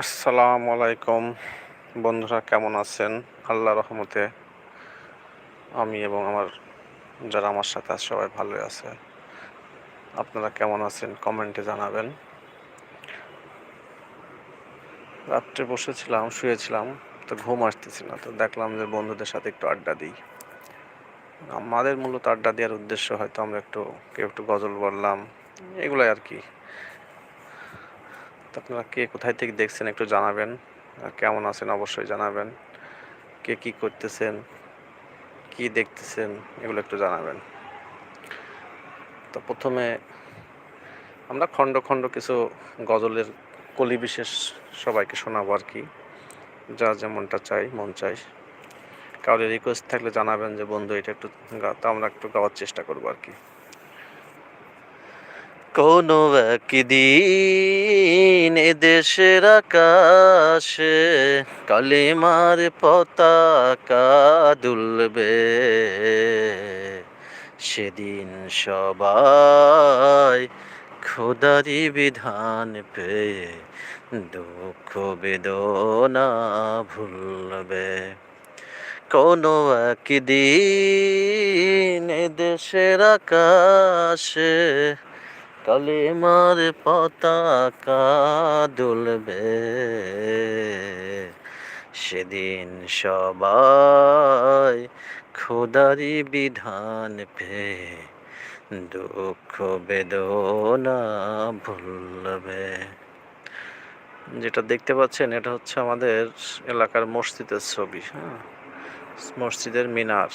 আসসালামু আলাইকুম। বন্ধুরা, কেমন আছেন? আল্লাহ রহমতে আমি এবং আমার যারা আমার সাথে আছে, সবাই ভালো আছে। আপনারা কেমন আছেন? কমেন্টে জানাবেন। রাত্রে বসেছিলাম, শুয়েছিলাম, তো ঘুম আসতেছি না, তো দেখলাম যে বন্ধুদের সাথে একটু আড্ডা দিই। আমাদের মূলত আড্ডা দেওয়ার উদ্দেশ্য হয়তো আমরা একটু, কেউ একটু গজল বললাম, এগুলোই আর কি। তো আপনারা কে কোথায় থেকে দেখছেন একটু জানাবেন। কেমন আছেন অবশ্যই জানাবেন। কে কি করতেছেন, কি দেখতেছেন এগুলো একটু জানাবেন। তো প্রথমে আমরা খণ্ড খণ্ড কিছু গজলের কলি বিশেষ সবাইকে শোনাবো আর কি। যা যেমনটা চাই, মন চাই। কাউরে রিকোয়েস্ট থাকলে জানাবেন যে, বন্ধু, এটা একটু গা, তো আমরা একটু গাওয়ার চেষ্টা করব আর কি। কোনো একদিন দেশের আকাশে কালিমার পতাকা দুলবে। সেদিন সবাই খোদারি বিধান পেয়ে দুঃখ বেদনা ভুলবে। কোনো একদিন দেশের আকাশে কালিমার পতাকা দুলবে। সেদিন সবাই খোদারি বিধান পে দুঃখ বেদনা ভুলবে। যেটা দেখতে পাচ্ছেন, এটা হচ্ছে আমাদের এলাকার মসজিদের ছবি হ্যাঁ? মসজিদের মিনার।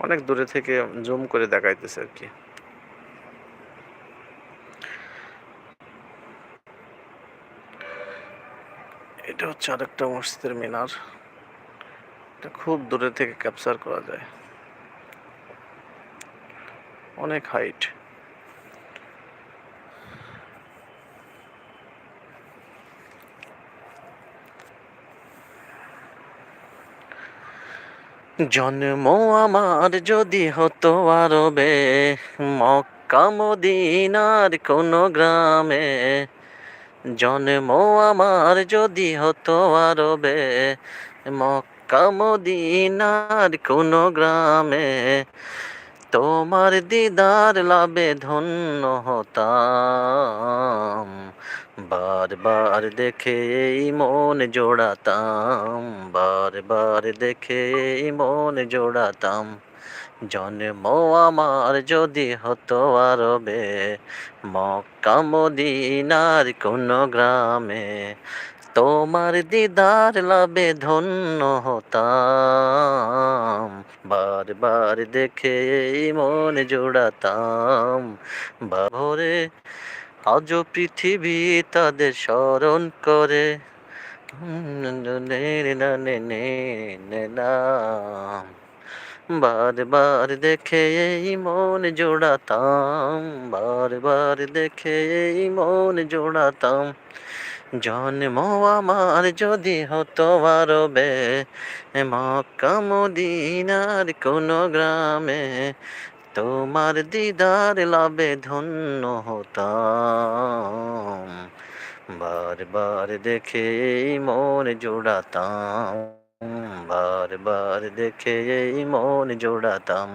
অনেক দূরে থেকে জুম করে দেখাইতেছে আর কি। এটা হচ্ছে আরেকটা মসজিদের মিনার। এটা খুব দূরে থেকে ক্যাপচার করা যায়। অনেক হাইট জন্ম আমার যদি হতো আরবে, মক্কা, মদিনার কোনো গ্রামে জন্ম আমার যদি হতো আরবে, মক্কা মদিনার কোনো গ্রামে, তোমার দিদার লাভে ধন্য হতাম। বারবার দেখে মন জোড়াতাম, বারবার দেখে মন জোড়াতাম। জন্ম আমার যদি হতো আরবে মক্কা মদিনার কোন গ্রামে তোমার দিদার লাভে ধন্য হতাম বারবার দেখে মন জোড়াতাম ভরে আজ পৃথিবী তাদের স্মরণ করে বারবার দেখে এই মন জোড়াতাম। বারবার দেখে এই মন জোড়াতাম। জন্ম আমার যদি হতো আরবে, মক্কা মদিনার কোনো গ্রামে তোমার দিদার লাভে ধন্য হতাম। বারবার দেখে মন জোড়াতাম। বারবার দেখে এই মন জোড়াতাম।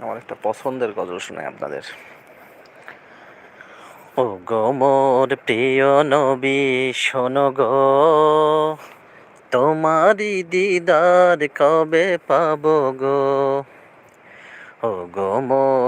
আমার একটা পছন্দের গজল শোনাই আপনাদের। ও গো মোর প্রিয় নবী, শোনো গো। তোমারি দিদার কবে পাব গো? ও গো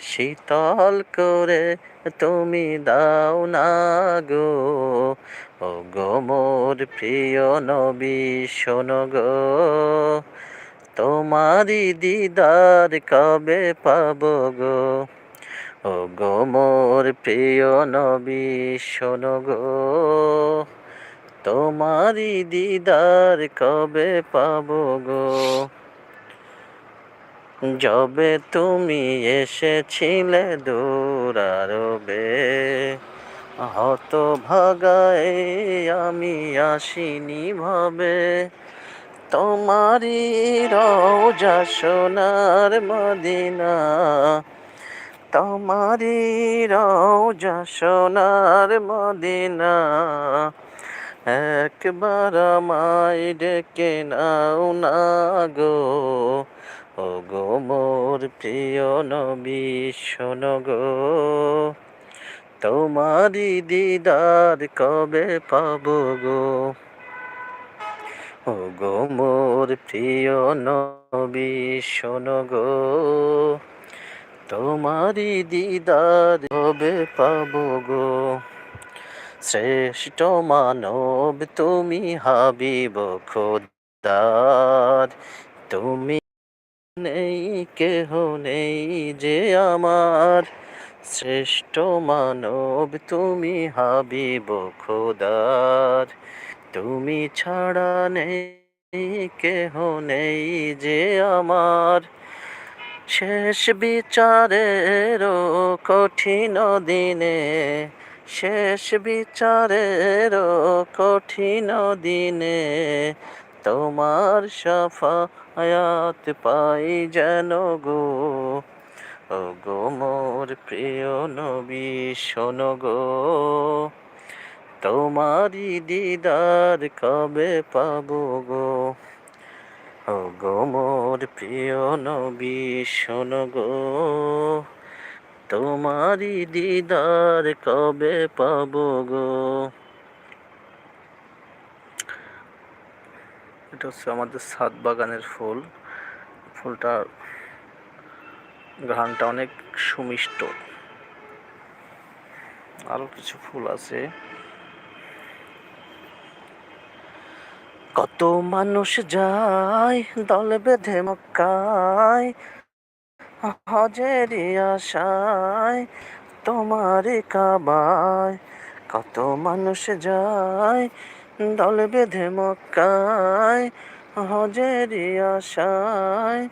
শীতল করে তুমি দাও না গো। ও গো মোর প্রিয় নবী, শোনো গো। তোমারি দিদার কবে পাব গো? ও গো মোর প্রিয় নবী, শোনো গো। তোমারি দিদার কবে পাব গো? যবে তুমি এসেছিলে দূর দূরারবে হত ভাগায় আমি আসিনি ভাবে। তোমারই রওজা সোনার মদিনা, তোমারই রওজা সোনার মদিনা। একবার আমায় ডেকে নাও না গো ও গো মোর প্রিয় নবী, শোনো গো। তোমারই দিদার কবে পাব গো? ও গো মোর প্রিয় নবী, শোনো গো। তোমারই দিদার কবে পাব গো? শ্রেষ্ঠ মানব তুমি হাবিব খোদার। তুমি নেই, কেহ নেই যে আমার শ্রেষ্ঠ মানব। তুমি হাবিব খোদার, তুমি ছাড়া নেই, কেহ নেই যে আমার। শেষ বিচারের কঠিন দিনে, শেষ বিচারের কঠিন দিনে তোমার সাফায়াত পাই যেন গো। ও গো মোর প্রিয় নবী, শোনো গো। তোমারই দিদার কবে পাবো গো? ও গো মোর প্রিয় নবী, শোনো গো। তোমারই দিদার কবে পাবো গো? এটা হচ্ছে আমাদের সাত বাগানের ফুল। ফুলটার ঘ্রাণটা অনেক সুমিষ্ট। আরও কিছু ফুল আছে। কত মানুষ যায় দল বেঁধে মক্কায় হজেরি আশায় তোমার কাবায়। কত মানুষ যায় দল বেঁধে মক্কায় হজেরি আশায়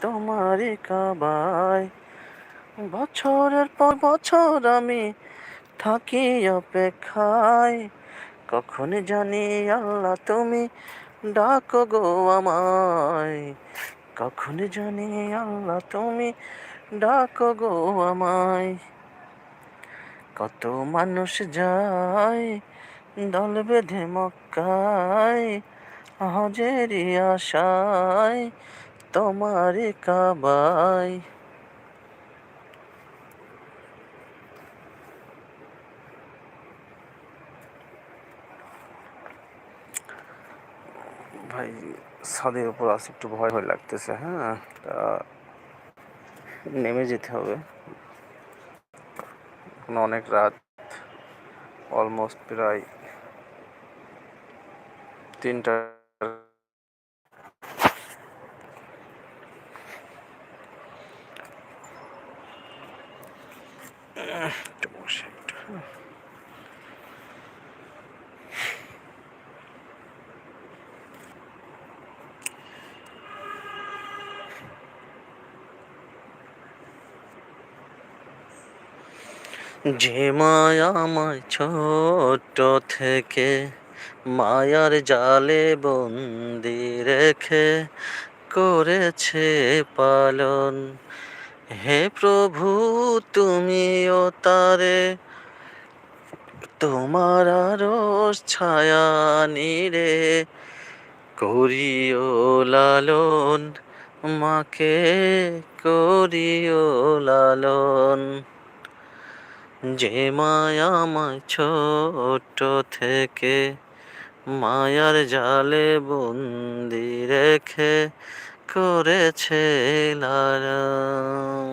তোমার কাবায়। বছরের পর বছর আমি থাকি অপেক্ষায়। কখন জানি আল্লাহ তুমি ডাকো গো আমায়। কখন জানি আল্লাহ তুমি ডাকো গো আমায়। কত মানুষ যায় দল বেঁধে মক্কায় হজেরি আশায় তোমার কাবায়। ভাই, ছাদের উপর আসে একটু ভয় ভয় লাগতেছে হ্যাঁ? তা নেমে যেতে হবে। অনেক রাত অলমোস্ট প্রায় তিনটা। যে মায়া আমায় ছোট থেকে মায়ার জালে বন্দি রেখে করেছে পালন। হে প্রভু, তুমিও তারে তোমার আরস ছায়া নিরে করিও লালন, মাকে করিও লালন। যে মায়া আমায় ছোট থেকে মায়ার জালে বন্দি রেখে করেছে লালন